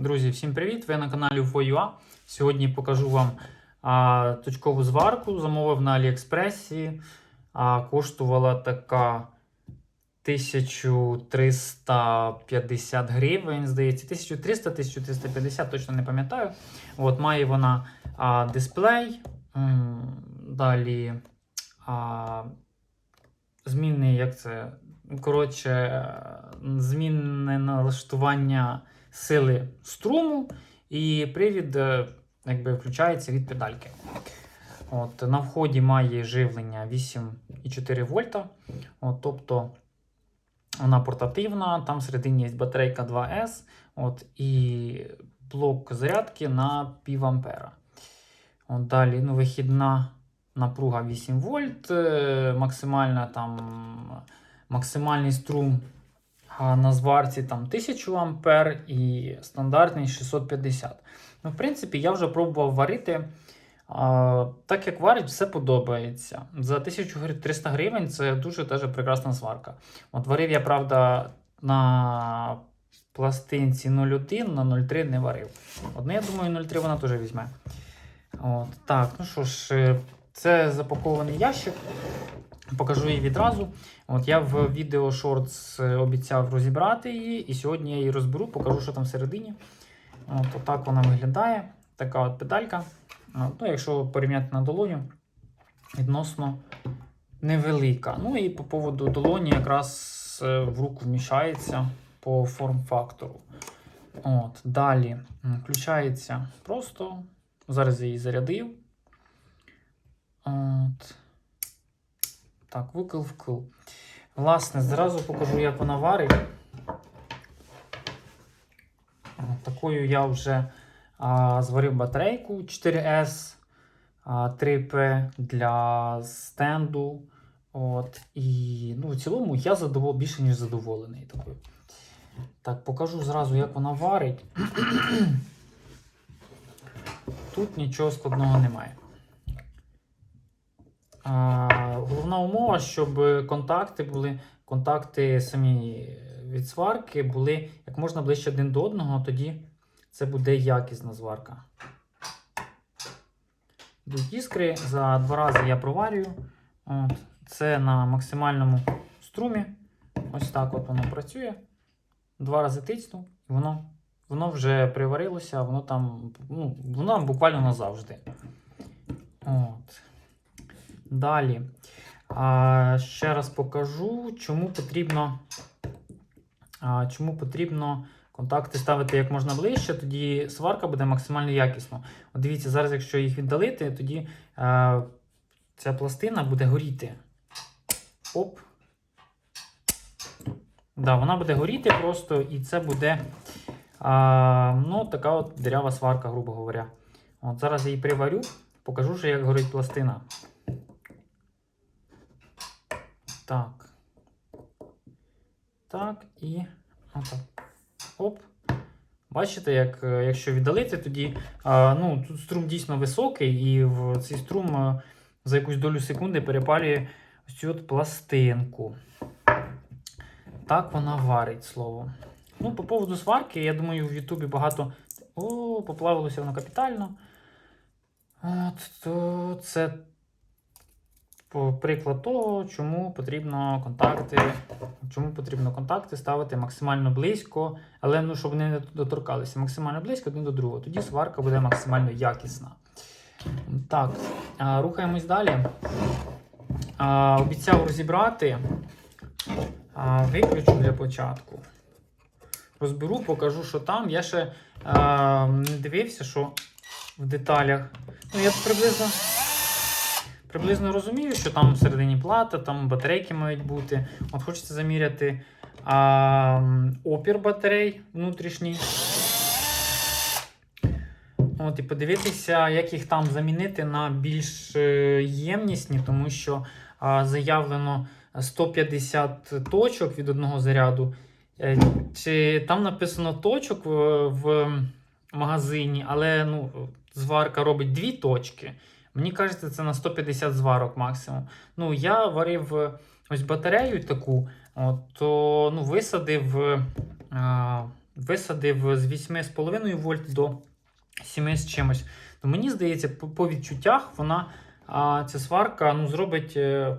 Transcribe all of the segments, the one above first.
Друзі, всім привіт! Ви на каналі UFO.ua. Сьогодні покажу вам а, точкову зварку. Замовив на Аліекспресі. А, коштувала така 1350 гривень, здається, 1300-1350, точно не пам'ятаю. От, має вона а, дисплей. Далі а, змінний, як це? Коротше, змінне налаштування сили струму, і привід е, якби, включається від педальки. От, на вході має живлення 8,4 вольта. От, тобто вона портативна, там всередині є батарейка 2С от, і блок зарядки на пів ампера. От, далі ну, вихідна напруга 8 вольт, е, максимальна там, максимальний струм а на зварці там 1000 ампер і стандартний 650. Ну, в принципі, я вже пробував варити. А, так як варить, все подобається. За 1300 гривень це дуже теж прекрасна сварка. От варив я, правда, на пластинці 0,1 на 0,3 не варив. Одне, я думаю, 0,3 вона теж візьме. От, так, ну що ж, е, це запакований ящик. Покажу її відразу. От Я в відео шортс обіцяв розібрати її, і сьогодні я її розберу, покажу, що там всередині. От Отак вона виглядає. Така от педалька. От, ну, Якщо порівняти на долоню, відносно невелика. Ну і по поводу долоні якраз е, в руку вміщається по форм-фактору. От, Далі включається просто. Зараз я її зарядив. От. Так, викил вкл. Власне, зразу покажу, як вона варить. Такою я вже а, зварив батарейку 4S а, 3P для стенду. От, І ну, в цілому я задовол... більше, ніж задоволений такою. Так, покажу зразу, як вона варить. Тут нічого складного немає. Головна умова, щоб контакти були, контакти самі від сварки були як можна ближче один до одного, тоді це буде якісна зварка. Йдуть іскри, за два рази я проварюю. От. Це на максимальному струмі. Ось так от воно працює. Два рази тицну, і воно воно вже приварилося, воно там ну, воно буквально назавжди. От. Далі. А, Ще раз покажу, чому потрібно, а, чому потрібно контакти ставити як можна ближче, тоді сварка буде максимально якісно. От дивіться, зараз, якщо їх віддалити, тоді а, ця пластина буде горіти. Оп. Да, вона буде горіти просто, і це буде а, ну, така от дирява сварка, грубо говоря. От Зараз я її приварю, покажу, що як горить пластина. Так. Так, і отак. Оп. Бачите, як, е, якщо віддалити, тоді а, ну, тут струм дійсно високий, і в цей струм а, за якусь долю секунди перепалює ось цю от пластинку. Так вона варить слово. Ну, по поводу сварки, я думаю, в Ютубі багато. О, поплавилося воно капітально. От, то це приклад того, чому потрібно контакти, чому потрібно контакти ставити максимально близько, але ну, щоб вони не доторкалися максимально близько один до другого. Тоді сварка буде максимально якісна. Так, рухаємось далі. Обіцяв розібрати. Виключу для початку. Розберу, покажу, що там. Я ще не дивився, що в деталях. Ну, я приблизно. Приблизно розумію, що там всередині плата, там батарейки мають бути. От хочеться заміряти а, опір батарей внутрішній. От, і подивитися, як їх там замінити на більш е, ємнісні, тому що а, заявлено 150 точок від одного заряду. Е, Чи там написано точок в, в магазині, але ну, зварка робить дві точки. Мені кажеться, це на 150 зварок максимум. Ну, я варив е, ось батарею таку, то ну, висадив а, висадив з 8,5 вольт до 7 з чимось. То мені здається, по, по відчуттях вона а, ця сварка ну, зробить е,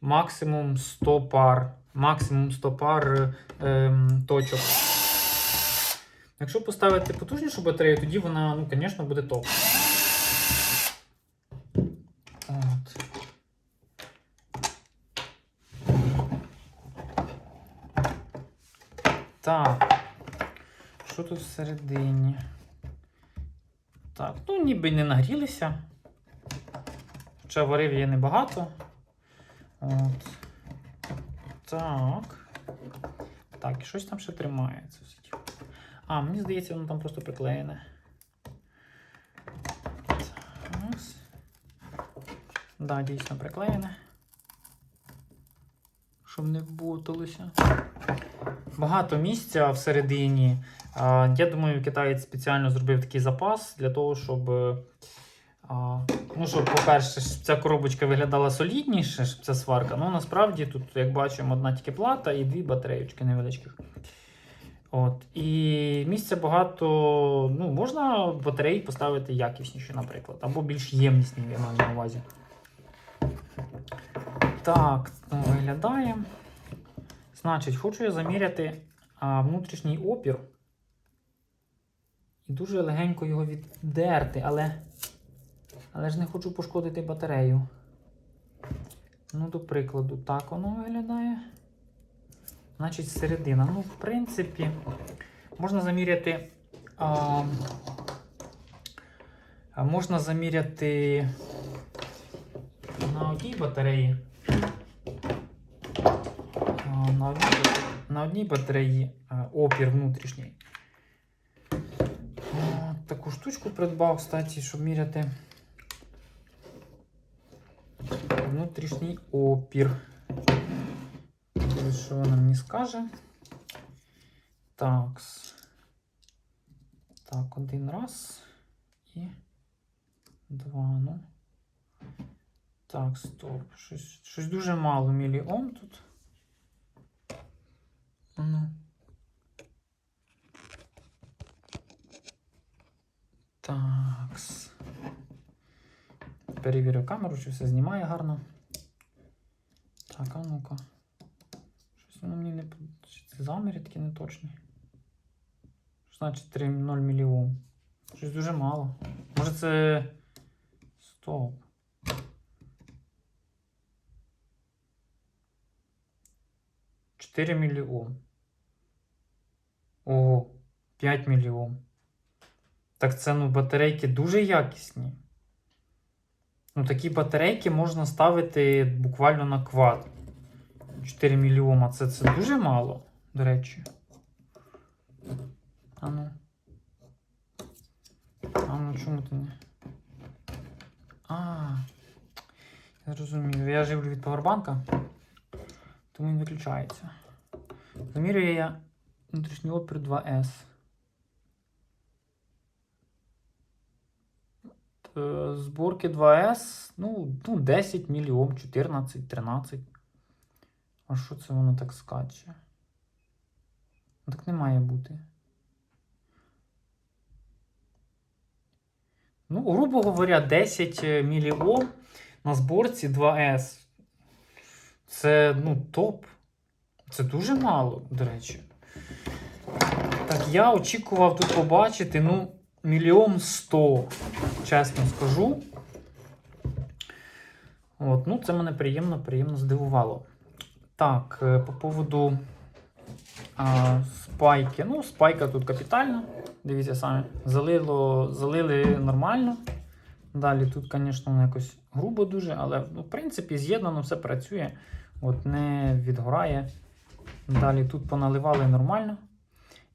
максимум 100 пар. Максимум 100 пар е, ем, точок. Якщо поставити потужнішу батарею, тоді вона, ну, звісно, буде топ. От. Так. Що тут всередині? Так, ну ніби не нагрілися. Хоча варив я небагато. От. Так. Так, і щось там ще тримається. А, мені здається, воно там просто приклеєне. Так. Да, дійсно приклеєне. Щоб не вботалося. Багато місця всередині. Я думаю, китаєць спеціально зробив такий запас для того, щоб. е, Ну, щоб, по-перше, щоб ця коробочка виглядала солідніше, щоб ця сварка. Ну, насправді тут, як бачимо, одна тільки плата і дві батареючки невеличких. От. І місця багато. Ну, можна батареї поставити якісніші, наприклад, або більш ємнісні, я маю на увазі. Так, ну, виглядає. Значить, хочу я заміряти а, внутрішній опір. І дуже легенько його віддерти, але. Але ж не хочу пошкодити батарею. Ну, до прикладу, так воно виглядає. Значить, середина. Ну, в принципі, можна заміряти. А, можна заміряти на одній батареї. На, одній, на одній батареї опір внутрішній. А, таку штучку придбав, кстати, щоб міряти внутрішній опір. Що вона мені скаже? Так. Так, один раз. І два. Ну. Так, стоп. Щось, щось дуже мало міліом тут. Ну. Такс. Перевірю камеру, чи все знімає гарно. Так, а ну-ка. Щось воно мені не чи Це заміри такі неточні. Що значить 3,0 мільйон? Щось дуже мало. Може це. Стоп. Чотири мільйон. Ого, 5 мільйон. Так це ну батарейки дуже якісні. Ну, такі батарейки можна ставити буквально на квад. 4 мільйома. Це, це дуже мало, до речі. А ну. А ну чому ти не. А. Я зрозумів. Я живлю від павербанка, тому він виключається. Замірюю я внутрішній опір 2С. Е, Зборки 2С, ну, ну 10 мільйон, 14, 13. А що це воно так скаче? Ну, Так не має бути. Ну, грубо говоря, 10 мільйон на зборці 2С. Це, ну, топ. Це дуже мало, до речі. Так, я очікував тут побачити, ну, мільйон сто, чесно скажу. От, ну, це мене приємно, приємно здивувало. Так, е, по поводу а, спайки. Ну, спайка тут капітальна. Дивіться самі. Залило, залили нормально. Далі тут, звісно, якось грубо дуже, але ну, в принципі з'єднано все працює. От не відгорає. Далі тут поналивали нормально.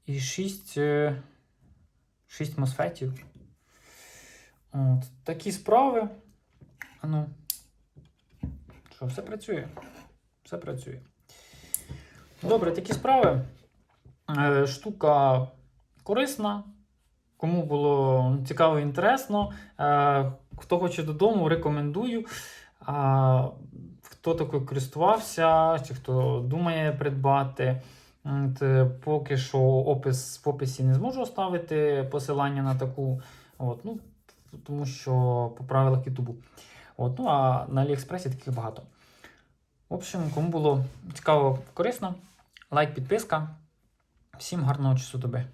І 6, 6 мосфетів. От, такі справи. А Ну, що, все працює? Все працює. Добре, такі справи. Е, Штука корисна. Кому було цікаво і інтересно. Е, Хто хоче додому, рекомендую. Хто такою користувався, чи хто думає придбати. Поки що опис в описі не зможу оставити посилання на таку. От, ну, тому що по правилах Ютубу. От, ну, а на Аліекспресі таких багато. В общем, кому було цікаво, корисно, лайк, підписка. Всім гарного часу доби.